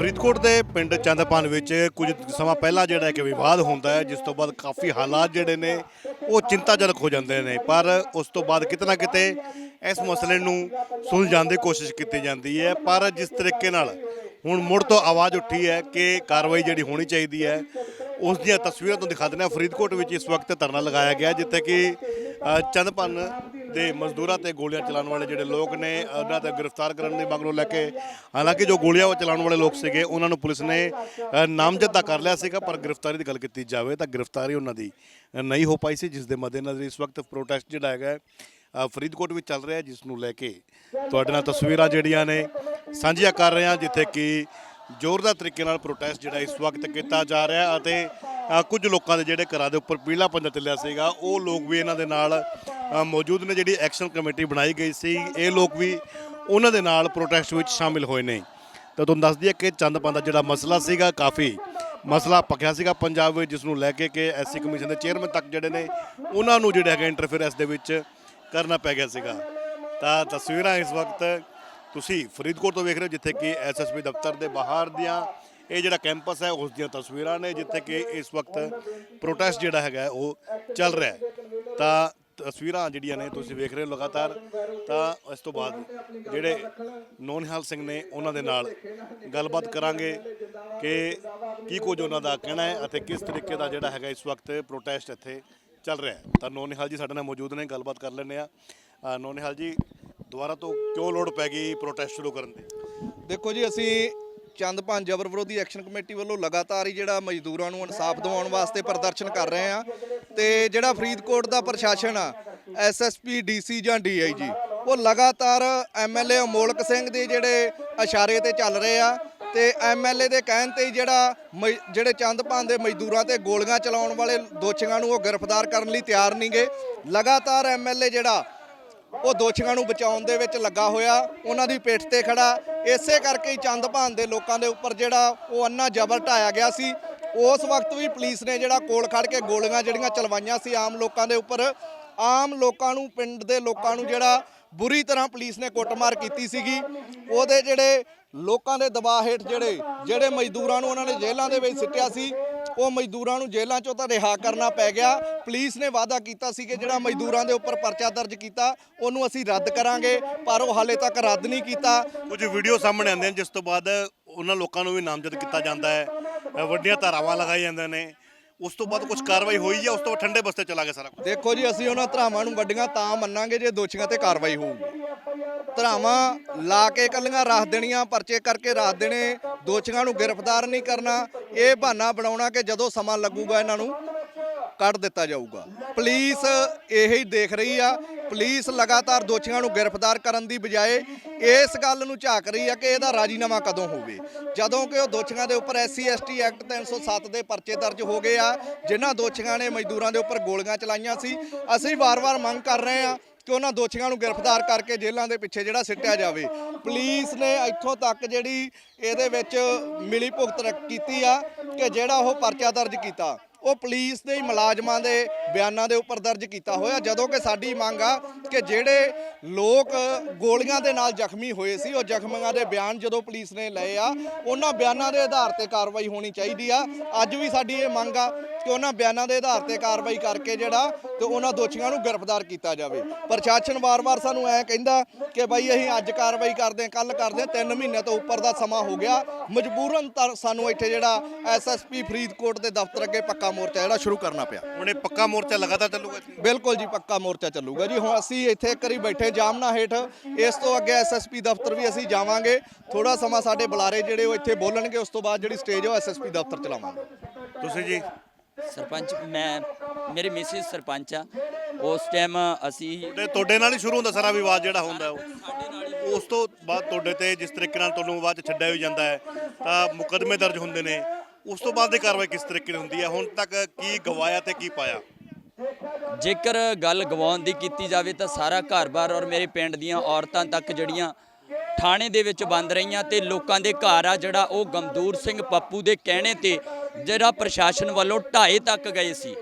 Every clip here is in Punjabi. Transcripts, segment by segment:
ਫਰੀਦਕੋਟ ਦੇ ਪਿੰਡ ਚੰਦਪਾਨ ਵਿੱਚ ਕੁਝ ਸਮਾਂ ਪਹਿਲਾਂ ਜਿਹੜਾ ਕਿ ਵਿਵਾਦ ਹੁੰਦਾ ਹੈ, ਜਿਸ ਤੋਂ ਬਾਅਦ ਕਾਫੀ ਹਾਲਾਤ ਜਿਹੜੇ ਨੇ, ਉਹ ਚਿੰਤਾਜਨਕ ਹੋ ਜਾਂਦੇ ਨੇ। ਪਰ ਉਸ ਤੋਂ ਬਾਅਦ ਕਿਤੇ ਨਾ ਕਿਤੇ ਇਸ ਮਸਲੇ ਨੂੰ ਸੁਲਝਾਉਣ ਦੀ ਕੋਸ਼ਿਸ਼ ਕੀਤੀ ਜਾਂਦੀ ਹੈ। ਪਰ ਜਿਸ ਤਰੀਕੇ ਨਾਲ ਹੁਣ ਮੁੜ ਤੋਂ ਆਵਾਜ਼ ਉੱਠੀ ਹੈ ਕਿ ਕਾਰਵਾਈ ਜਿਹੜੀ ਹੋਣੀ ਚਾਹੀਦੀ ਹੈ, ਉਸ ਦੀਆਂ ਤਸਵੀਰਾਂ ਤੋਂ ਦਿਖਾ ਦਿੰਦੇ ਹਾਂ। ਫਰੀਦਕੋਟ ਵਿੱਚ ਇਸ ਵਕਤ ਧਰਨਾ ਲਗਾਇਆ ਗਿਆ, ਜਿੱਥੇ ਕਿ ਚੰਦਪਨ ਦੇ ਮਜ਼ਦੂਰਾਂ ਤੇ ਗੋਲੀਆਂ ਚਲਾਉਣ ਵਾਲੇ ਜਿਹੜੇ ਲੋਕ ਨੇ ਉਹਨਾਂ ਤੇ ਗ੍ਰਿਫਤਾਰ ਕਰਨ ਦੇ ਮੰਗ ਲੈ ਕੇ ਹਾਲਾਂਕਿ ਜੋ ਗੋਲੀਆਂ ਚਲਾਉਣ ਵਾਲੇ ਲੋਕ ਸੀਗੇ ਉਹਨਾਂ ਨੂੰ ਪੁਲਿਸ ਨੇ ਅ, ਨਾਮਜ਼ਦ ਤਾਂ ਕਰ ਲਿਆ ਸੀਗਾ ਪਰ ਗ੍ਰਿਫਤਾਰੀ ਦੀ ਗੱਲ ਕੀਤੀ ਜਾਵੇ ਤਾਂ ਗ੍ਰਿਫਤਾਰੀ ਉਹਨਾਂ ਦੀ ਨਹੀਂ ਹੋ ਪਾਈ ਸੀ ਜਿਸ ਦੇ ਮੱਦੇਨਜ਼ਰ ਇਸ ਵਕਤ ਪ੍ਰੋਟੈਸਟ ਜਿਹੜਾ ਹੈਗਾ ਫਰੀਦਕੋਟ ਵਿੱਚ ਚੱਲ ਰਿਹਾ ਜਿਸ ਨੂੰ ਲੈ ਕੇ ਤੁਹਾਡੇ ਨਾਲ ਤਸਵੀਰਾਂ ਜਿਹੜੀਆਂ ਨੇ ਸਾਂਝੀਆਂ ਕਰ ਰਹੇ ਹਾਂ ਜਿੱਥੇ ਕਿ ਜ਼ੋਰਦਾਰ ਤਰੀਕੇ ਨਾਲ ਪ੍ਰੋਟੈਸਟ ਜਿਹੜਾ ਇਸ ਵਕਤ ਕੀਤਾ ਜਾ ਰਿਹਾ ਅਤੇ ਕੁਝ ਲੋਕਾਂ ਦੇ ਜਿਹੜੇ ਘਰਾਂ ਦੇ ਉੱਪਰ ਪੀਲਾ ਪੰਜਾ ਚੱਲਿਆ ਸੀਗਾ, ਉਹ ਲੋਕ ਵੀ ਇਹਨਾਂ ਦੇ ਨਾਲ ਮੌਜੂਦ ਨੇ ਜਿਹੜੀ ਐਕਸ਼ਨ ਕਮੇਟੀ ਬਣਾਈ ਗਈ ਸੀ, ਇਹ ਲੋਕ ਵੀ ਉਹਨਾਂ ਦੇ ਨਾਲ ਪ੍ਰੋਟੈਸਟ ਵਿੱਚ ਸ਼ਾਮਿਲ ਹੋਏ ਨੇ। ਤਾਂ ਤੁਹਾਨੂੰ ਦੱਸ ਦਈਏ ਕਿ ਚੰਦਪਾਂ ਦਾ ਜਿਹੜਾ ਮਸਲਾ ਸੀਗਾ, ਕਾਫੀ ਮਸਲਾ ਪੱਕਿਆ ਸੀਗਾ ਪੰਜਾਬ ਵਿੱਚ ਜਿਸ ਨੂੰ ਲੈ ਕੇ ਕਿ ਐਸਸੀ ਕਮਿਸ਼ਨ ਦੇ ਚੇਅਰਮੈਨ ਤੱਕ ਜਿਹੜੇ ਨੇ, ਉਹਨਾਂ ਨੂੰ ਜਿਹੜਾ ਹੈਗਾ ਇੰਟਰਫੇਰੈਂਸ ਦੇ ਵਿੱਚ ਕਰਨਾ ਪੈ ਗਿਆ ਸੀਗਾ। ਤਾਂ ਤਸਵੀਰਾਂ ਇਸ ਵਕਤ ਤੁਸੀਂ ਫਰੀਦਕੋਟ ਤੋਂ ਵੇਖ ਰਹੇ ਹੋ, ਜਿੱਥੇ ਕਿ ਐਸਐਸਪੀ ਦਫ਼ਤਰ ਦੇ ਬਾਹਰ ਦੀਆਂ ਇਹ ਜਿਹੜਾ ਕੈਂਪਸ ਹੈ ਉਸ ਦੀਆਂ ਤਸਵੀਰਾਂ ਨੇ ਜਿੱਥੇ ਕਿ ਇਸ ਵਕਤ ਪ੍ਰੋਟੈਸਟ ਜਿਹੜਾ ਹੈਗਾ ਉਹ ਚੱਲ ਰਿਹਾ ਹੈ। ਤਾਂ ਤਸਵੀਰਾਂ ਜਿਹੜੀਆਂ ਨੇ ਤੁਸੀਂ ਵੇਖ ਰਹੇ ਹੋ ਲਗਾਤਾਰ। ਤਾਂ ਇਸ ਤੋਂ ਬਾਅਦ ਜਿਹੜੇ ਨੋਨਹਾਲ ਸਿੰਘ ਨੇ ਉਹਨਾਂ ਦੇ ਨਾਲ ਗੱਲਬਾਤ ਕਰਾਂਗੇ ਕਿ ਕੀ ਕੁਝ ਉਹਨਾਂ ਦਾ ਕਹਿਣਾ ਹੈ ਅਤੇ ਕਿਸ ਤਰੀਕੇ ਦਾ ਜਿਹੜਾ ਹੈਗਾ ਇਸ ਵਕਤ ਪ੍ਰੋਟੈਸਟ ਇੱਥੇ ਚੱਲ ਰਿਹਾ ਹੈ। ਤਾਂ ਨੋਨਹਾਲ ਜੀ ਸਾਡੇ ਨਾਲ ਮੌਜੂਦ ਨੇ ਗੱਲਬਾਤ ਕਰ ਲੈਂਦੇ ਆ ਅ, ਨੋਨਹਾਲ ਜੀ ਦੁਬਾਰਾ ਤੋਂ ਕਿਉਂ ਲੋੜ ਪੈ ਗਈ ਪ੍ਰੋਟੈਸਟ ਸ਼ੁਰੂ ਕਰਨ ਦੀ? ਦੇਖੋ ਜੀ ਅਸੀਂ ਚੰਦਪਾਨ ਜਬਰ ਵਿਰੋਧੀ ਐਕਸ਼ਨ ਕਮੇਟੀ ਵੱਲੋਂ ਲਗਾਤਾਰ ਹੀ ਜਿਹੜਾ ਮਜ਼ਦੂਰਾਂ ਨੂੰ ਇਨਸਾਫ ਦਿਵਾਉਣ ਵਾਸਤੇ ਪ੍ਰਦਰਸ਼ਨ ਕਰ ਰਹੇ ਆ ਤੇ ਜਿਹੜਾ ਫਰੀਦਕੋਟ ਦਾ ਪ੍ਰਸ਼ਾਸਨ ਆ ਐਸਐਸਪੀ ਡੀਸੀ ਜਾਂ ਡੀਆਈਜੀ ਉਹ ਲਗਾਤਾਰ ਐਮਐਲਏ ਅਮੋਲਕ ਸਿੰਘ ਦੇ ਜਿਹੜੇ ਇਸ਼ਾਰੇ ਤੇ ਚੱਲ ਰਹੇ ਆ ਤੇ ਐਮਐਲਏ ਦੇ ਕਹਿਣ ਤੇ ਹੀ ਜਿਹੜਾ ਮ- ਜਿਹੜੇ ਚੰਦਪਾਨ ਦੇ ਮਜ਼ਦੂਰਾਂ ਤੇ ਗੋਲੀਆਂ ਚਲਾਉਣ ਵਾਲੇ ਦੋਸ਼ੀਆਂ ਨੂੰ ਉਹ ਗ੍ਰਿਫਤਾਰ ਕਰਨ ਲਈ ਤਿਆਰ ਨਹੀਂਗੇ ਲਗਾਤਾਰ ਐਮਐਲਏ ਜਿਹੜਾ ਉਹ ਦੋਸ਼ੀਆਂ ਨੂੰ ਬਚਾਉਣ ਦੇ ਵਿੱਚ ਲੱਗਾ ਹੋਇਆ, ਉਹਨਾਂ ਦੀ ਪਿੱਠ ਤੇ ਖੜਾ। ਇਸੇ ਕਰਕੇ ਹੀ ਚੰਦਭਾਨ ਦੇ ਲੋਕਾਂ ਦੇ ਉੱਪਰ ਜਿਹੜਾ ਉਹ ਅੰਨਾ ਜ਼ਬਰ ਢਾਇਆ ਗਿਆ ਸੀ। ਉਸ ਵਕਤ ਵੀ ਪੁਲਿਸ ਨੇ ਜਿਹੜਾ ਕੋਲ ਖੜ ਕੇ ਗੋਲੀਆਂ ਜਿਹੜੀਆਂ ਚਲਵਾਈਆਂ ਸੀ ਆਮ ਲੋਕਾਂ ਦੇ ਉੱਪਰ, ਆਮ ਲੋਕਾਂ ਨੂੰ, ਪਿੰਡ ਦੇ ਲੋਕਾਂ ਨੂੰ ਜਿਹੜਾ ਬੁਰੀ ਤਰ੍ਹਾਂ ਪੁਲਿਸ ਨੇ ਕੁੱਟਮਾਰ ਕੀਤੀ ਸੀਗੀ। ਉਹਦੇ ਜਿਹੜੇ ਲੋਕਾਂ ਦੇ ਦਬਾਅ ਹੇਠ ਜਿਹੜੇ ਜਿਹੜੇ ਮਜ਼ਦੂਰਾਂ ਨੂੰ ਉਹਨਾਂ ਨੇ ਜੇਲ੍ਹਾਂ ਦੇ ਵਿੱਚ ਸਿੱਟਿਆ ਸੀ ਉਹ ਮਜ਼ਦੂਰਾਂ ਨੂੰ ਜੇਲ੍ਹਾਂ ਚੋਂ ਤਾਂ ਰਿਹਾ ਕਰਨਾ ਪੈ ਗਿਆ। ਪੁਲਿਸ ਨੇ ਵਾਅਦਾ ਕੀਤਾ ਸੀ ਕਿ ਜਿਹੜਾ ਮਜ਼ਦੂਰਾਂ ਦੇ ਉੱਪਰ ਪਰਚਾ ਦਰਜ ਕੀਤਾ ਉਹਨੂੰ ਅਸੀਂ ਰੱਦ ਕਰਾਂਗੇ ਪਰ ਉਹ ਹਾਲੇ ਤੱਕ ਰੱਦ ਨਹੀਂ ਕੀਤਾ। ਕੁਝ ਵੀਡੀਓ ਸਾਹਮਣੇ ਆਉਂਦੇ ਨੇ ਜਿਸ ਤੋਂ ਬਾਅਦ ਉਹਨਾਂ ਲੋਕਾਂ ਨੂੰ ਵੀ ਨਾਮਜ਼ਦ ਕੀਤਾ ਜਾਂਦਾ ਹੈ। ਵੱਡੀਆਂ ਧਾਰਾਵਾਂ ਲਗਾਈ ਜਾਂਦੇ ਨੇ। ਉਸ ਤੋਂ ਬਾਅਦ ਕੁਝ ਕਾਰਵਾਈ ਹੋਈ ਜਾਂ ਉਸ ਤੋਂ ਠੰਡੇ ਬਸਤੇ ਚਲਾ ਗਿਆ ਸਾਰਾ ਦੇਖੋ ਜੀ ਅਸੀਂ ਉਹਨਾਂ ਧਰਾਵਾਂ ਨੂੰ ਵੱਡੀਆਂ ਤਾਂ ਮੰਨਾਂਗੇ ਜੇ ਦੋਸ਼ੀਆਂ ਤੇ ਕਾਰਵਾਈ ਹੋਊਗੀ। ਧਰਾਵਾਂ ਲਾ ਕੇ ਕੱਲੀਆਂ ਰੱਖ ਦੇਣੀਆਂ, ਪਰਚੇ ਕਰਕੇ ਰੱਖ ਦੇਣੇ ਦੋਸ਼ੀਆਂ ਨੂੰ ਗ੍ਰਿਫਤਾਰ ਨਹੀਂ ਕਰਨਾ। ਇਹ ਬਹਾਨਾ ਬਣਾਉਣਾ ਕਿ ਜਦੋਂ ਸਮਾਂ ਲੱਗੂਗਾ ਇਹਨਾਂ ਨੂੰ ਕੱਢ ਦਿੱਤਾ ਜਾਊਗਾ। ਪੁਲਿਸ ਇਹੀ ਦੇਖ ਰਹੀ ਆ। ਪੁਲਿਸ ਲਗਾਤਾਰ ਦੋਸ਼ੀਆਂ ਨੂੰ ਗ੍ਰਿਫਤਾਰ ਕਰਨ ਦੀ ਬਜਾਏ ਇਸ ਗੱਲ ਨੂੰ ਝਾਕ ਰਹੀ ਆ ਕਿ ਇਹਦਾ ਰਾਜੀਨਾਮਾ ਕਦੋਂ ਹੋਵੇ। ਜਦੋਂ ਕਿ ਉਹ ਦੋਸ਼ੀਆਂ ਦੇ ਉੱਪਰ ਐਸਸੀ, ਐਸਟੀ ਐਕਟ 307 ਦੇ ਪਰਚੇ ਦਰਜ ਹੋ ਗਏ ਆ, ਜਿਨ੍ਹਾਂ ਦੋਸ਼ੀਆਂ ਨੇ ਮਜ਼ਦੂਰਾਂ ਦੇ ਉੱਪਰ ਗੋਲੀਆਂ ਚਲਾਈਆਂ ਸੀ। ਅਸੀਂ ਵਾਰ-ਵਾਰ ਮੰਗ ਕਰ ਰਹੇ ਆ ਕਿ ਉਹਨਾਂ ਦੋਸ਼ੀਆਂ ਨੂੰ ਗ੍ਰਿਫਤਾਰ ਕਰਕੇ ਜੇਲ੍ਹਾਂ ਦੇ ਪਿੱਛੇ ਜਿਹੜਾ ਸਿੱਟਿਆ ਜਾਵੇ। ਪੁਲਿਸ ਨੇ ਇੱਥੋਂ ਤੱਕ ਜਿਹੜੀ ਇਹਦੇ ਵਿੱਚ ਮਿਲੀ ਭੁਗਤ ਰ- ਕੀਤੀ ਆ ਕਿ ਜਿਹੜਾ ਉਹ ਪਰਚਾ ਦਰਜ ਕੀਤਾ। ਉਹ ਪੁਲਿਸ ਦੇ ਹੀ ਮੁਲਾਜ਼ਮਾਂ ਦੇ ਬਿਆਨਾਂ ਦੇ ਉੱਪਰ ਦਰਜ ਕੀਤਾ ਹੋਇਆ, ਜਦੋਂ ਕਿ ਸਾਡੀ ਮੰਗ ਆ ਕਿ ਜਿਹੜੇ ਲੋਕ ਗੋਲੀਆਂ ਦੇ ਨਾਲ ਜ਼ਖਮੀ ਹੋਏ ਸੀ, ਉਹ ਜ਼ਖਮੀਆਂ ਦੇ ਬਿਆਨ ਜਦੋਂ ਪੁਲਿਸ ਨੇ ਲਏ ਆ, ਉਹਨਾਂ ਬਿਆਨਾਂ ਦੇ ਆਧਾਰ ਤੇ ਕਾਰਵਾਈ ਹੋਣੀ ਚਾਹੀਦੀ ਆ। ਅੱਜ ਵੀ ਸਾਡੀ ਇਹ ਮੰਗ ਆ ਕਿ ਉਹਨਾਂ ਬਿਆਨਾਂ ਦੇ ਆਧਾਰ ਤੇ ਕਾਰਵਾਈ ਕਰਕੇ ਜਿਹੜਾ ਤੇ ਉਹਨਾਂ ਦੋਸ਼ੀਆਂ ਨੂੰ ਗ੍ਰਿਫਤਾਰ ਕੀਤਾ ਜਾਵੇ। ਪ੍ਰਸ਼ਾਸਨ ਵਾਰ-ਵਾਰ ਸਾਨੂੰ ਐ ਕਹਿੰਦਾ ਕਿ ਬਾਈ ਅਸੀਂ ਅੱਜ ਕਾਰਵਾਈ ਕਰਦੇ ਹਾਂ ਕੱਲ ਕਰਦੇ ਹਾਂ 3 ਮਹੀਨੇ ਤੋਂ ਉੱਪਰ ਦਾ ਸਮਾਂ ਹੋ ਗਿਆ। ਮਜਬੂਰਨ ਤਾਂ ਸਾਨੂੰ ਇੱਥੇ ਜਿਹੜਾ ਐਸਐਸਪੀ ਫਰੀਦਕੋਟ ਦੇ ਦਫ਼ਤਰ ਅੱਗੇ ਪੱਕਾ ਮੋਰਚਾ ਜਿਹੜਾ ਸ਼ੁਰੂ ਕਰਨਾ ਪਿਆ। ਹੁਣ ਇਹ ਪੱਕਾ ਮੋਰਚਾ ਲਗਾਤਾਰ ਚੱਲੂਗਾ ਇੱਥੇ? ਬਿਲਕੁਲ ਜੀ ਪੱਕਾ ਮੋਰਚਾ ਚੱਲੂਗਾ ਜੀ। ਹੁਣ ਅਸੀਂ ਇੱਥੇ ਇੱਕ ਵਾਰੀ ਬੈਠੇ ਜਾਮਨਾ ਹੇਠ। ਇਸ ਤੋਂ ਅੱਗੇ ਐਸਐਸਪੀ ਦਫ਼ਤਰ ਵੀ ਅਸੀਂ ਜਾਵਾਂਗੇ। ਥੋੜਾ ਸਮਾਂ ਸਾਡੇ ਬੁਲਾਰੇ ਜਿਹੜੇ ਉਹ ਇੱਥੇ ਬੋਲਣਗੇ ਉਸ ਤੋਂ ਬਾਅਦ ਜਿਹੜੀ ਸਟੇਜ ਉਹ ਐਸਐਸਪੀ ਦਫ਼ਤਰ ਚਲਾਵਾਂਗੇ ਤੁਸੀਂ ਜੀ? ਸਰਪੰਚ ਮੈਂ ਮੇਰੀ ਮਿਸਿਸ ਸਰਪੰਚ ਆ। ਉਸ ਟਾਈਮ ਅਸੀਂ ਤੇ ਤੁਹਾਡੇ ਨਾਲ ਹੀ ਸ਼ੁਰੂ ਹੁੰਦਾ ਸਾਰਾ ਵਿਵਾਦ ਜਿਹੜਾ ਹੁੰਦਾ ਉਹ? ਉਸ ਤੋਂ ਬਾਅਦ ਤੁਹਾਡੇ ਤੇ ਜਿਸ ਤਰੀਕੇ ਨਾਲ ਤੁਹਾਨੂੰ ਬਾਅਦ ਚ ਛੱਡਿਆ ਵੀ ਜਾਂਦਾ ਹੈ ਤਾਂ ਮੁਕਦਮੇ ਦਰਜ ਹੁੰਦੇ ਨੇ। ਉਸ ਤੋਂ ਬਾਅਦ ਦੀ ਕਾਰਵਾਈ ਕਿਸ ਤਰੀਕੇ ਨਾਲ ਹੁੰਦੀ ਹੈ? ਹੁਣ ਤੱਕ ਕੀ ਗਵਾਇਆ ਤੇ ਕੀ ਪਾਇਆ? ਜੇਕਰ ਗੱਲ ਗਵਾਉਣ ਦੀ ਕੀਤੀ ਜਾਵੇ ਤਾਂ ਸਾਰਾ ਘਰ-ਬਾਰ ਔਰ ਮੇਰੇ ਪਿੰਡ ਦੀਆਂ ਔਰਤਾਂ ਤੱਕ ਜਿਹੜੀਆਂ ਥਾਣੇ ਦੇ ਵਿੱਚ ਬੰਦ ਰਹੀਆਂ ਤੇ ਲੋਕਾਂ ਦੇ ਘਰ ਆ ਜਿਹੜਾ ਉਹ ਗਮਦੂਰ ਸਿੰਘ ਪੱਪੂ ਦੇ ਕਹਿਣੇ ਤੇ ਜਿਹੜਾ ਪ੍ਰਸ਼ਾਸਨ ਵੱਲੋਂ ਢਾਏ ਤੱਕ ਗਏ ਸੀ।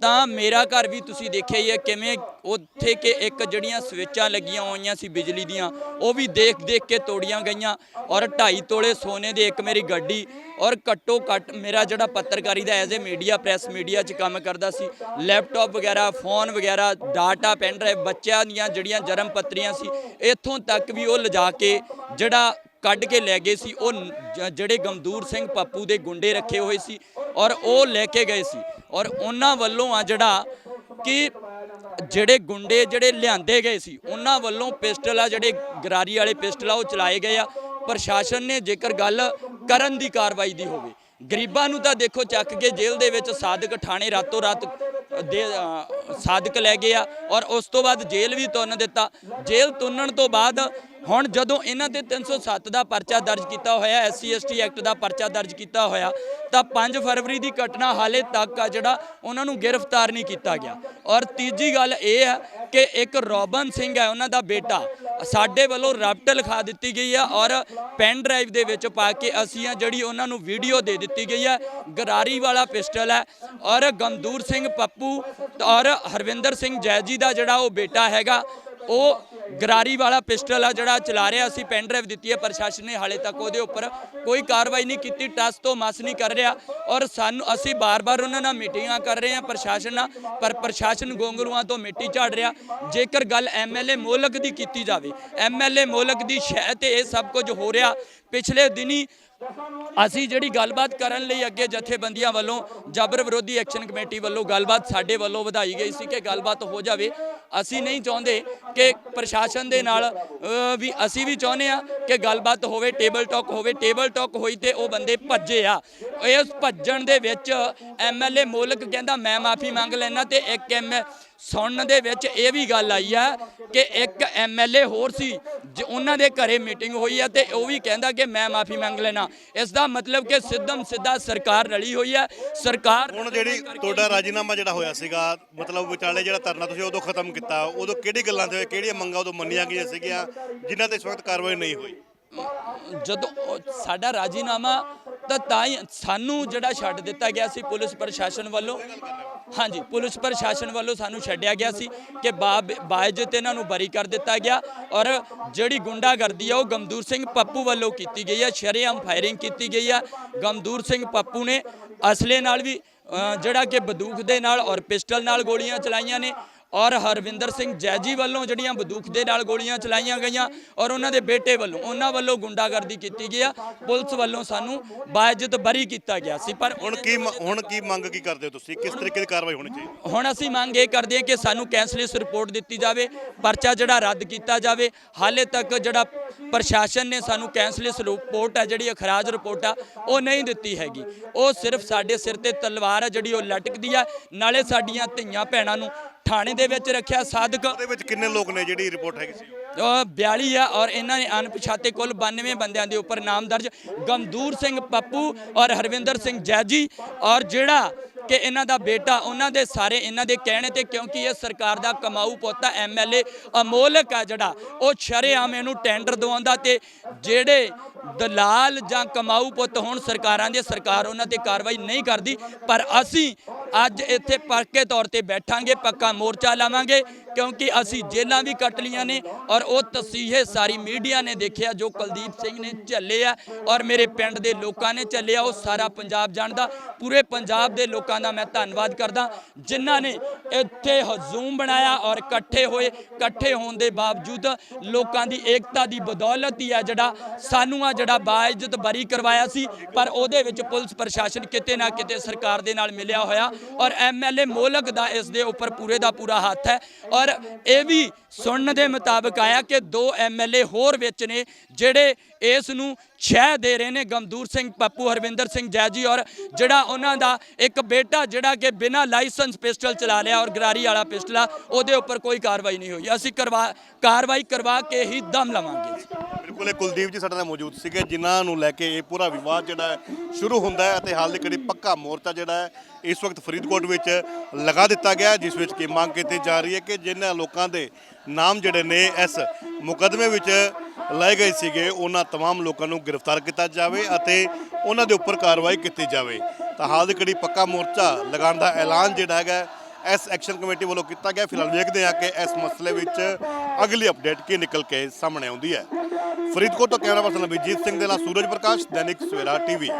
ਤਾਂ ਮੇਰਾ ਘਰ ਵੀ ਤੁਸੀਂ ਦੇਖਿਆ ਹੀ ਹੈ, ਕਿਵੇਂ ਉੱਥੇ ਕਿ ਇੱਕ ਜਿਹੜੀਆਂ ਸਵਿੱਚਾਂ ਲੱਗੀਆਂ ਹੋਈਆਂ ਸੀ ਬਿਜਲੀ ਦੀਆਂ, ਉਹ ਵੀ ਦੇਖ ਦੇਖ ਕੇ ਤੋੜੀਆਂ ਗਈਆਂ ਔਰ 2.5 ਤੋਲੇ ਸੋਨੇ ਦੀ ਇੱਕ ਮੇਰੀ ਗੱਡੀ ਔਰ ਘੱਟੋ ਘੱਟ ਮੇਰਾ ਜਿਹੜਾ ਪੱਤਰਕਾਰੀ ਦਾ as a media press media 'ਚ ਕੰਮ ਕਰਦਾ ਸੀ ਲੈਪਟਾਪ ਵਗੈਰਾ ਫੋਨ ਵਗੈਰਾ ਡਾਟਾ ਪੈਨ ਡਰਾਈਵ ਬੱਚਿਆਂ ਦੀਆਂ ਜਿਹੜੀਆਂ ਜਨਮ ਪੱਤਰੀਆਂ ਸੀ, ਇੱਥੋਂ ਤੱਕ ਵੀ ਉਹ ਲਿਜਾ ਕੇ ਜਿਹੜਾ ਕੱਢ ਕੇ ਲੈ ਗਏ ਸੀ, ਉਹ ਜ- ਜਿਹੜੇ ਗਮਦੂਰ ਸਿੰਘ ਪਾਪੂ ਦੇ ਗੁੰਡੇ ਰੱਖੇ ਹੋਏ ਸੀ ਔਰ ਉਹ ਲੈ ਕੇ ਗਏ ਸੀ। ਔਰ ਉਹਨਾਂ ਵੱਲੋਂ ਆ ਜਿਹੜਾ ਕਿ ਜਿਹੜੇ ਗੁੰਡੇ ਜਿਹੜੇ ਲਿਆਂਦੇ ਗਏ ਸੀ, ਉਹਨਾਂ ਵੱਲੋਂ ਪਿਸਟਲ ਆ ਜਿਹੜੇ ਗਰਾਰੀ ਵਾਲੇ ਪਿਸਟਲ ਆ, ਉਹ ਚਲਾਏ ਗਏ ਆ। ਪ੍ਰਸ਼ਾਸਨ ਨੇ ਜੇਕਰ ਗੱਲ ਕਰਨ ਦੀ ਕਾਰਵਾਈ ਦੀ ਹੋਵੇ, ਗਰੀਬਾਂ ਨੂੰ ਤਾਂ ਦੇਖੋ ਚੱਕ ਕੇ ਜੇਲ੍ਹ ਦੇ ਵਿੱਚ ਸਾਦਕ ਠਾਣੇ ਰਾਤੋਂ ਰਾਤ ਦੇ ਅ, ਸਾਦਕ ਲੈ ਗਏ ਆ ਔਰ ਉਸ ਤੋਂ ਬਾਅਦ ਜੇਲ੍ਹ ਵੀ ਤੁੰਨ ਦਿੱਤਾ। ਜੇਲ੍ਹ ਤੁੰਨਣ ਤੋਂ ਬਾਅਦ ਹੁਣ ਜਦੋਂ ਇਹਨਾਂ ਤੇ 307 ਦਾ ਪਰਚਾ ਦਰਜ ਕੀਤਾ ਹੋਇਆ ਐਸਸੀ ਐਸਟੀ ਐਕਟ ਦਾ ਪਰਚਾ ਦਰਜ ਕੀਤਾ ਹੋਇਆ ਤਾਂ 5 ਫਰਵਰੀ ਦੀ ਘਟਨਾ ਹਾਲੇ ਤੱਕ ਆ ਜਿਹੜਾ ਉਹਨਾਂ ਨੂੰ ਗ੍ਰਿਫਤਾਰ ਨਹੀਂ ਕੀਤਾ ਗਿਆ। ਔਰ ਤੀਜੀ ਗੱਲ ਇਹ ਹੈ ਕਿ ਇੱਕ ਰੋਬਨ ਸਿੰਘ ਹੈ ਉਹਨਾਂ ਦਾ ਬੇਟਾ ਸਾਡੇ ਵੱਲੋਂ ਰਬਟ ਲਿਖਾ ਦਿੱਤੀ ਗਈ ਹੈ ਔਰ ਪੈਨ ਡਰਾਈਵ ਦੇ ਵਿੱਚ ਪਾ ਕੇ ਅਸੀਂ ਆ ਜਿਹੜੀ ਉਹਨਾਂ ਨੂੰ ਵੀਡੀਓ ਦੇ ਦਿੱਤੀ ਗਈ ਹੈ ਗਰਾਰੀ ਵਾਲਾ ਪਿਸਟਲ ਹੈ ਔਰ ਗੰਦੂਰ ਸਿੰਘ ਪੱਪੂ ਔਰ ਹਰਵਿੰਦਰ ਸਿੰਘ ਜੈਜੀ ਦਾ ਜਿਹੜਾ ਉਹ ਬੇਟਾ ਹੈਗਾ, ਉਹ ਗਰਾਰੀ ਵਾਲਾ ਪਿਸਟਲ ਆ ਜਿਹੜਾ ਚਲਾ ਰਿਹਾ ਸੀ ਪੈਨ ਡਰਾਈਵ ਦਿੱਤੀ ਹੈ, ਪ੍ਰਸ਼ਾਸਨ ਨੇ ਹਾਲੇ ਤੱਕ ਉਹਦੇ ਉੱਪਰ ਕੋਈ ਕਾਰਵਾਈ ਨਹੀਂ ਕੀਤੀ ਟਸ ਤੋਂ ਮਸ ਨਹੀਂ ਕਰ ਰਿਹਾ ਔਰ ਸਾਨੂੰ, ਅਸੀਂ ਬਾਰ-ਬਾਰ ਉਹਨਾਂ ਨਾਲ ਮੀਟਿੰਗਾਂ ਕਰ ਰਹੇ ਹਾਂ, ਪ੍ਰਸ਼ਾਸਨ ਨਾਲ, ਪਰ ਪ੍ਰਸ਼ਾਸਨ ਗੋਂਗਲੂਆਂ ਤੋਂ ਮਿੱਟੀ ਝਾੜ ਰਿਹਾ। ਜੇਕਰ ਗੱਲ ਐਮਐਲਏ ਮੋਲਕ ਦੀ ਕੀਤੀ ਜਾਵੇ ਐਮਐਲਏ ਮੋਲਕ ਦੀ ਸ਼ਹਿ ਤੇ ਇਹ ਸਭ ਕੁਝ ਹੋ ਰਿਹਾ। ਪਿਛਲੇ ਦਿਨੀ ਅਸੀਂ ਜਿਹੜੀ ਗੱਲਬਾਤ ਕਰਨ ਲਈ ਅੱਗੇ ਜਥੇਬੰਦੀਆਂ ਵੱਲੋਂ ਜਬਰ ਵਿਰੋਧੀ ਐਕਸ਼ਨ ਕਮੇਟੀ ਵੱਲੋਂ ਗੱਲਬਾਤ ਸਾਡੇ ਵੱਲੋਂ ਵਧਾਈ ਗਈ ਸੀ ਕਿ ਗੱਲਬਾਤ ਹੋ ਜਾਵੇ। ਅਸੀਂ ਨਹੀਂ ਚਾਹੁੰਦੇ ਕਿ ਪ੍ਰਸ਼ਾਸਨ ਦੇ ਨਾਲ ਵੀ ਅਸੀਂ ਵੀ ਚਾਹੁੰਦੇ ਆ ਕਿ ਗੱਲਬਾਤ ਹੋਵੇ ਟੇਬਲ ਟਾਕ ਹੋਵੇ ਟੇਬਲ ਟਾਕ ਹੋਈ ਤੇ ਉਹ ਬੰਦੇ ਭੱਜੇ ਆ। ਇਸ ਭੱਜਣ ਦੇ ਵਿੱਚ ਐਮਐਲਏ ਮੋਲਕ ਕਹਿੰਦਾ ਮੈਂ ਮਾਫੀ ਮੰਗ ਲੈਣਾ ਤੇ ਇੱਕ ਐਮ ਸੁਣਨ ਦੇ ਵਿੱਚ ਇਹ ਵੀ ਗੱਲ ਆਈ ਆ ਕਿ ਇੱਕ ਐਮਐਲਏ ਹੋਰ ਸੀ ਉਹਨਾਂ ਦੇ ਘਰੇ ਮੀਟਿੰਗ ਹੋਈ ਆ ਤੇ ਉਹ ਵੀ ਕਹਿੰਦਾ ਕਿ ਮੈਂ ਮਾਫੀ ਮੰਗ ਲੈਣਾ ਇਸ ਦਾ ਮਤਲਬ ਕਿ ਸਿੱਧਮ ਸਿੱਧਾ ਸਰਕਾਰ ਰਲੀ ਹੋਈ ਹੈ ਸਰਕਾਰ ਹੁਣ ਜਿਹੜੀ ਤੁਹਾਡਾ ਰਾਜੀਨਾਮਾ ਜਿਹੜਾ ਹੋਇਆ ਸੀਗਾ ਮਤਲਬ ਵਿਚਾਲੇ ਜਿਹੜਾ ਧਰਨਾ ਤੁਸੀਂ ਉਦੋਂ ਖਤਮ ਕੀਤਾ ਉਦੋਂ ਕਿਹੜੀ ਗੱਲਾਂ ਤੇ ਕਿਹੜੀਆਂ ਮੰਗਾਂ ਉਦੋਂ ਮੰਨੀਆਂ ਗਈਆਂ ਸੀਗੀਆਂ ਜਿਨ੍ਹਾਂ ਤੇ ਇਸ ਵਕਤ ਕਾਰਵਾਈ ਨਹੀਂ ਹੋਈ? ਜਦੋਂ ਸਾਡਾ ਰਾਜੀਨਾਮਾ, ਤਾਂ ਤਾਂ ਹੀ ਸਾਨੂੰ ਜਿਹੜਾ ਛੱਡ ਦਿੱਤਾ ਗਿਆ ਸੀ ਪੁਲਿਸ ਪ੍ਰਸ਼ਾਸਨ ਵੱਲੋਂ। ਹਾਂਜੀ, ਪੁਲਿਸ ਪ੍ਰਸ਼ਾਸਨ ਵੱਲੋਂ ਸਾਨੂੰ ਛੱਡਿਆ ਗਿਆ ਸੀ ਕਿ ਬਾਬ ਬਾਇਜ਼ਤ ਇਹਨਾਂ ਨੂੰ ਬਰੀ ਕਰ ਦਿੱਤਾ ਗਿਆ ਔਰ ਜਿਹੜੀ ਗੁੰਡਾਗਰਦੀ ਆ ਉਹ ਗਮਦੂਰ ਸਿੰਘ ਪੱਪੂ ਵੱਲੋਂ ਕੀਤੀ ਗਈ ਆ, ਸ਼ਰੇਆਮ ਫਾਇਰਿੰਗ ਕੀਤੀ ਗਈ ਆ। ਗਮਦੂਰ ਸਿੰਘ ਪੱਪੂ ਨੇ ਅਸਲੇ ਨਾਲ ਵੀ ਜਿਹੜਾ ਕਿ ਬੰਦੂਕ ਦੇ ਨਾਲ ਔਰ ਪਿਸਟਲ ਨਾਲ ਗੋਲੀਆਂ ਚਲਾਈਆਂ ਨੇ। ਔਰ ਹਰਵਿੰਦਰ ਸਿੰਘ ਜੈਜੀ ਵੱਲੋਂ ਜਿਹੜੀਆਂ ਬੰਦੂਕ ਦੇ ਨਾਲ ਗੋਲੀਆਂ ਚਲਾਈਆਂ ਗਈਆਂ ਔਰ ਉਹਨਾਂ ਦੇ ਬੇਟੇ ਵੱਲੋਂ ਉਹਨਾਂ ਵੱਲੋਂ ਗੁੰਡਾਗਰਦੀ ਕੀਤੀ ਗਈ ਆ। ਪੁਲਿਸ ਵੱਲੋਂ ਸਾਨੂੰ ਬਾਇਜ਼ਤ ਬਰੀ ਕੀਤਾ ਗਿਆ ਸੀ ਪਰ ਹੁਣ ਕੀ ਹੁਣ ਕੀ ਮੰਗ ਕੀ ਕਰਦੇ ਹੋ ਤੁਸੀਂ? ਕਿਸ ਤਰੀਕੇ ਦੀ ਕਾਰਵਾਈ ਹੋਣੀ ਚਾਹੀਦੀ? ਹੁਣ ਅਸੀਂ ਮੰਗ ਇਹ ਕਰਦੇ ਹਾਂ ਕਿ ਸਾਨੂੰ ਕੈਂਸਲੇਸ ਰਿਪੋਰਟ ਦਿੱਤੀ ਜਾਵੇ ਪਰਚਾ ਜਿਹੜਾ ਰੱਦ ਕੀਤਾ ਜਾਵੇ। ਹਾਲੇ ਤੱਕ ਜਿਹੜਾ ਪ੍ਰਸ਼ਾਸਨ ਨੇ ਸਾਨੂੰ ਕੈਂਸਲੇਸ ਰਿਪੋਰਟ ਹੈ ਜਿਹੜੀ ਅਖਰਾਜ ਰਿਪੋਰਟ ਆ ਉਹ ਨਹੀਂ ਦਿੱਤੀ ਹੈਗੀ। ਉਹ ਸਿਰਫ ਸਾਡੇ ਸਿਰ ਤੇ ਤਲਵਾਰ ਹੈ ਜਿਹੜੀ ਉਹ ਲਟਕਦੀ ਆ। ਨਾਲੇ ਸਾਡੀਆਂ ਧੀਆਂ ਭੈਣਾਂ ਨੂੰ ਥਾਣੇ ਦੇ ਵਿੱਚ ਰੱਖਿਆ ਸਾਦਕ। ਉਹਦੇ ਵਿੱਚ ਕਿੰਨੇ ਲੋਕ ਨੇ ਜਿਹੜੀ ਰਿਪੋਰਟ ਹੈਗੀ ਸੀ? ਅ, 42 ਆ ਔਰ ਇਹਨਾਂ ਨੇ ਅਣਪਛਾਤੇ ਕੁੱਲ 92 ਬੰਦਿਆਂ ਦੇ ਉੱਪਰ ਨਾਮ ਦਰਜ। ਗਮਦੂਰ ਸਿੰਘ ਪੱਪੂ ਔਰ ਹਰਵਿੰਦਰ ਸਿੰਘ ਜੈਜੀ ਔਰ ਜਿਹੜਾ ਕਿ ਇਹਨਾਂ ਦਾ ਬੇਟਾ ਉਹਨਾਂ ਦੇ ਸਾਰੇ ਇਹਨਾਂ ਦੇ ਕਹਿਣੇ ਤੇ ਕਿਉਂਕਿ ਇਹ ਸਰਕਾਰ ਦਾ ਕਮਾਊ ਪੁੱਤ ਐਮਐਲਏ ਅਮੋਲਕ ਆ ਜਿਹੜਾ ਉਹ ਸ਼ਰੇਆਮ ਇਹਨੂੰ ਟੈਂਡਰ ਦਵਾਉਂਦਾ ਤੇ ਜਿਹੜੇ ਦਲਾਲ ਜਾਂ ਕਮਾਊ ਪੁੱਤ ਹੋਣ, ਸਰਕਾਰਾਂ ਦੇ, ਸਰਕਾਰ ਉਹਨਾਂ ਤੇ ਕਾਰਵਾਈ ਨਹੀਂ ਕਰਦੀ। ਪਰ ਅਸੀਂ ਅੱਜ ਇੱਥੇ ਪੱਕੇ ਤੌਰ ਤੇ ਬੈਠਾਂਗੇ, ਪੱਕਾ ਮੋਰਚਾ ਲਾਵਾਂਗੇ, ਕਿਉਂਕਿ ਅਸੀਂ ਜੇਲਾਂ ਵੀ ਕੱਟ ਲੀਆਂ ਨੇ ਔਰ ਉਹ ਤਸੀਹੇ ਸਾਰੀ ਮੀਡੀਆ ਨੇ ਦੇਖਿਆ ਜੋ ਕੁਲਦੀਪ ਸਿੰਘ ਨੇ ਝੱਲੇ ਆ ਔਰ ਮੇਰੇ ਪਿੰਡ ਦੇ ਲੋਕਾਂ ਨੇ ਝੱਲਿਆ, ਉਹ ਸਾਰਾ ਪੰਜਾਬ ਜਾਣਦਾ। ਪੂਰੇ ਪੰਜਾਬ ਦੇ ਲੋਕਾਂ ਦਾ ਮੈਂ ਧੰਨਵਾਦ ਕਰਦਾ। ਜਿਨ੍ਹਾਂ ਨੇ ਇੱਥੇ ਹਜ਼ੂਮ ਬਣਾਇਆ ਔਰ ਇਕੱਠੇ ਹੋਏ, ਇਕੱਠੇ ਹੋਣ ਦੇ ਬਾਵਜੂਦ ਲੋਕਾਂ ਦੀ ਏਕਤਾ ਦੀ ਬਦੌਲਤ ਹੀ ਆ ਜਿਹੜਾ ਸਾਨੂੰ ਅੱਜ ਜਿਹੜਾ ਬਾਇਜ਼ਤ ਬਰੀ ਕਰਵਾਇਆ ਸੀ, ਪਰ ਉਹਦੇ ਵਿੱਚ ਪੁਲਿਸ ਪ੍ਰਸ਼ਾਸਨ ਕਿਤੇ ਨਾ ਕਿਤੇ ਸਰਕਾਰ ਦੇ ਨਾਲ ਮਿਲਿਆ ਹੋਇਆ ਔਰ ਐਮਐਲਏ ਮੋਲਕ ਦਾ ਇਸ ਦੇ ਉੱਪਰ ਪੂਰੇ ਦਾ ਪੂਰਾ ਹੱਥ ਹੈ ਔਰ ਇਹ ਵੀ ਸੁਣਨ ਦੇ ਮੁਤਾਬਕ ਆਇਆ ਕਿ ਦੋ ਐਮਐਲਏ ਹੋਰ ਵਿੱਚ ਨੇ ਜਿਹੜੇ ਇਸ ਨੂੰ ਛਹਿ ਦੇ ਰਹੇ ਨੇ ਗਮਦੂਰ ਸਿੰਘ ਪੱਪੂ, ਹਰਵਿੰਦਰ ਸਿੰਘ ਜੈਜੀ ਔਰ ਜਿਹੜਾ ਉਹਨਾਂ ਦਾ ਇੱਕ ਬੇਟਾ ਜਿਹੜਾ ਕਿ ਬਿਨਾਂ ਲਾਇਸੈਂਸ ਪਿਸਟਲ ਚਲਾ ਲਿਆ ਔਰ ਗਰਾਰੀ ਵਾਲਾ ਪਿਸਟਲ ਆ, ਉਹਦੇ ਉੱਪਰ ਕੋਈ ਕਾਰਵਾਈ ਨਹੀਂ ਹੋਈ। ਅਸੀਂ ਕਰਵਾ, ਕਾਰਵਾਈ ਕਰਵਾ ਕੇ ਹੀ ਦਮ ਲਵਾਂਗੇ। ਬਿਲਕੁਲ ਇਹ ਕੁਲਦੀਪ ਜੀ ਸਾਡੇ ਨਾਲ ਮੌਜੂਦ ਸੀਗੇ ਜਿਨ੍ਹਾਂ ਨੂੰ ਲੈ ਕੇ ਇਹ ਪੂਰਾ ਵਿਵਾਦ ਜਿਹੜਾ ਹੈ ਸ਼ੁਰੂ ਹੁੰਦਾ ਹੈ ਅਤੇ ਹਾਲ ਦੀ ਘੜੀ ਪੱਕਾ ਮੋਰਚਾ ਜਿਹੜਾ ਹੈ ਇਸ ਵਕਤ ਫਰੀਦਕੋਟ ਵਿੱਚ ਲਗਾ ਦਿੱਤਾ ਗਿਆ ਹੈ, ਜਿਸ ਵਿੱਚ ਕੀ ਮੰਗ ਕੀਤੀ ਜਾ ਰਹੀ ਹੈ ਕਿ ਜਿਨ੍ਹਾਂ ਲੋਕਾਂ ਦੇ ਨਾਮ ਜਿਹੜੇ ਨੇ ਇਸ ਮੁਕੱਦਮੇ ਵਿੱਚ ਲਏ ਗਏ ਸੀਗੇ ਉਹਨਾਂ तमाम ਲੋਕਾਂ ਨੂੰ ਗ੍ਰਿਫਤਾਰ ਕੀਤਾ ਜਾਵੇ ਅਤੇ ਉਹਨਾਂ ਦੇ ਉੱਪਰ ਕਾਰਵਾਈ ਕੀਤੀ ਜਾਵੇ ਤਾਂ ਹਾਲ ਦੀ ਘੜੀ ਪੱਕਾ ਮੋਰਚਾ ਲਗਾਉਣ ਦਾ ਐਲਾਨ ਜਿਹੜਾ ਹੈਗਾ ਇਸ ਐਕਸ਼ਨ ਕਮੇਟੀ ਵੱਲੋਂ ਕੀਤਾ ਗਿਆ ਫਿਲਹਾਲ ਵੇਖਦੇ ਹਾਂ ਕਿ ਇਸ ਮਸਲੇ ਵਿੱਚ ਅਗਲੀ ਅਪਡੇਟ ਕੀ ਨਿਕਲ ਕੇ ਸਾਹਮਣੇ ਆਉਂਦੀ ਹੈ ਫਰੀਦਕੋਟ ਤੋਂ ਕੈਮਰਾ ਪਰਸਨ ਅਭਿਜੀਤ ਸਿੰਘ ਦੇ ਨਾਲ ਸੂਰਜ ਪ੍ਰਕਾਸ਼ ਦੈਨਿਕ ਸਵੇਰਾ ਟੀਵੀ।